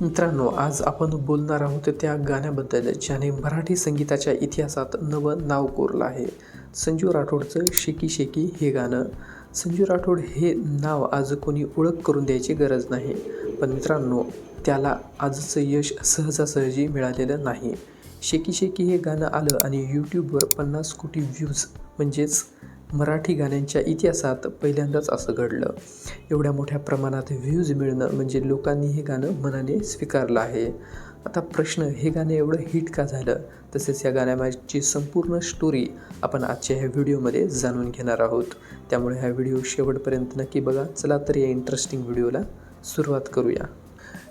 मित्रांनो आज आपण बोलणार आहोत त्या गाण्याबद्दल ज्याने मराठी संगीताच्या इतिहासात नवं नाव कोरलं आहे. संजू राठोडचं शेकी शेकी हे गाणं. संजू राठोड हे नाव आज कोणी ओळख करून द्यायची गरज नाही. पण मित्रांनो त्याला आजचं यश सहजासहजी मिळालेलं नाही. शेकी शेकी हे गाणं आलं आणि यूट्यूबवर पन्नास कोटी व्ह्यूज म्हणजेच मराठी गाण्यांच्या इतिहासात पहिल्यांदाच असं घडलं. एवढ्या मोठ्या प्रमाणात व्ह्यूज मिळणं म्हणजे लोकांनी हे गाणं मनाने स्वीकारलं आहे. आता प्रश्न हे गाणं एवढं हिट का झालं? तसेच या गाण्यामागची संपूर्ण स्टोरी आपण आजच्या ह्या व्हिडिओमध्ये जाणून घेणार आहोत. त्यामुळे हा व्हिडिओ शेवटपर्यंत नक्की बघा. चला तर या इंटरेस्टिंग व्हिडिओला सुरुवात करूया.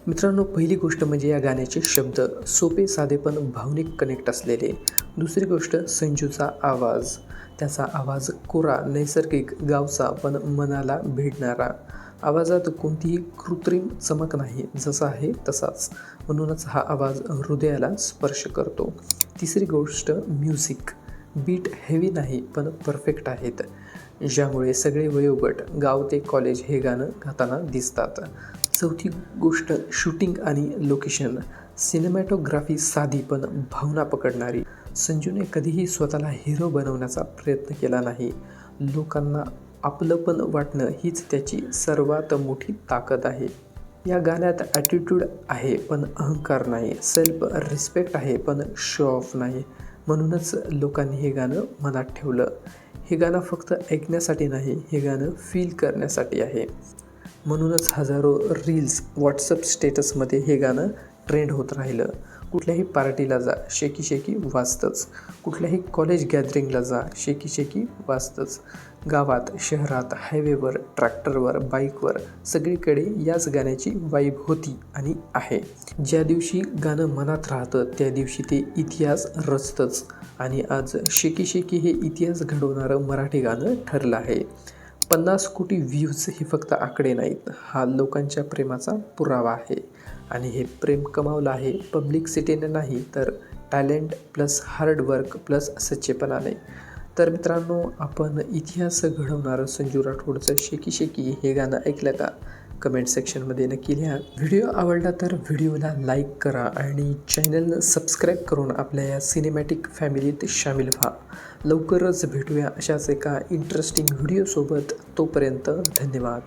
मित्रांनो पहिली गोष्ट म्हणजे या गाण्याचे शब्द. सोपे साधे पण भावनिक कनेक्ट असलेले. दुसरी गोष्ट संजूचा आवाज. त्याचा आवाज कोरा नैसर्गिक गावचा पण मनाला भिडणारा. आवाजात कोणतीही कृत्रिम चमक नाही जसा आहे तसाच. म्हणूनच हा आवाज हृदयाला स्पर्श करतो. तिसरी गोष्ट म्युझिक बीट हेवी नाही पण परफेक्ट आहेत. ज्यामुळे सगळे वयोगट गाव ते कॉलेज हे गाणं गाताना दिसतात. चौथी गोष्ट शूटिंग आणि लोकेशन. सिनेमॅटोग्राफी साधी पण भावना पकडणारी. संजूने कधीही स्वतःला हिरो बनवण्याचा प्रयत्न केला नाही. लोकांना आपलं पण वाटणं हीच त्याची सर्वात मोठी ताकद आहे. या गाण्यात ॲटिट्यूड आहे पण अहंकार नाही. सेल्फ रिस्पेक्ट आहे पण शो ऑफ नाही. म्हणूनच लोकांनी हे गाणं मनात ठेवलं. हे गाणं फक्त ऐकण्यासाठी नाही हे गाणं फील करण्यासाठी आहे. म्हणूनच हजारो रील्स व्हॉट्सअप स्टेटसमध्ये हे गाणं ट्रेंड होत राहिलं. कुठल्याही पार्टीला जा शेकी शेकी वाजतंच. कुठल्याही कॉलेज गॅदरिंगला जा शेकी शेकी वाजतंच. गावात शहरात हायवेवर ट्रॅक्टरवर बाईकवर सगळीकडे याच गाण्याची वाईब होती आणि आहे. ज्या दिवशी गाणं मनात राहतं त्या दिवशी ते इतिहास रचतंच. आणि आज शेकी शेकी हे इतिहास घडवणारं मराठी गाणं ठरलं आहे. पन्नास कोटी व्ह्यूज हे फक्त आकडे नाहीत. हा लोकांच्या प्रेमाचा पुरावा आहे. आणि हे प्रेम कमावलं आहे पब्लिक सिटीने नाही तर talent plus hard work plus सच्चेपणाने. तर मित्रांनो आपण इतिहास घडवणारं संजू राठोडचं शेकी शेकी हे गाणं ऐकलं का? कमेंट सेक्शनमध्ये नक्की लिहा. व्हिडिओ आवडला तर व्हिडिओला लाईक करा आणि चॅनल सबस्क्राईब करून आपल्या या सिनेमॅटिक फॅमिलीत सामील व्हा. लवकरच भेटूया अशाच एका इंटरेस्टिंग व्हिडिओसोबत तोपर्यंत धन्यवाद.